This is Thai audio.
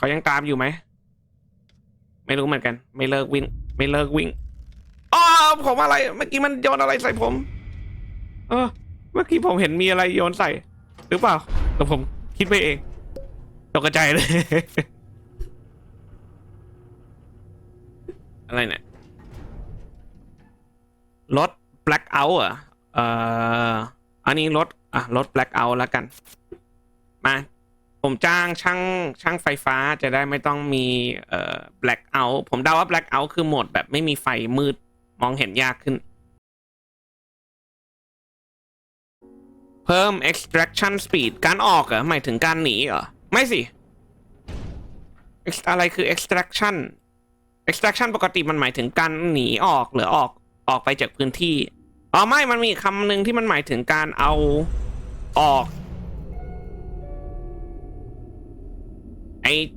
เขายังตามอยู่ไหม ไม่รู้เหมือนกัน ไม่เลิกวิ่ง ไม่เลิกวิ่งอ๋อผมอะไร เมื่อกี้มันโยนอะไรใส่ผม เออ เมื่อกี้ผมเห็นมีอะไรโยนใส่ หรือเปล่าแต่ผมคิดไปเองตกใจเลย อะไรเนี่ยรถ blackout เหรอเอ่ออันนี้รถ อะรถ blackout แล้วกัน มา ผมจ้างช่างช่างไฟฟ้าจะได้ไม่ต้องมีเอ่อ blackout ผมเดาว่า blackout คือโหมดแบบไม่มีไฟมืดมองเห็นยากขึ้น เพิ่ม extraction speed การออกเหรอหมายถึงการหนีเหรอ ไม่สิ อะไรคือ extraction extraction ปกติมันหมายถึงการหนีออกหรือออกออกไปจากพื้นที่ อ๋อไม่มันมีคำหนึ่งที่มันหมายถึงการเอาออก ไอ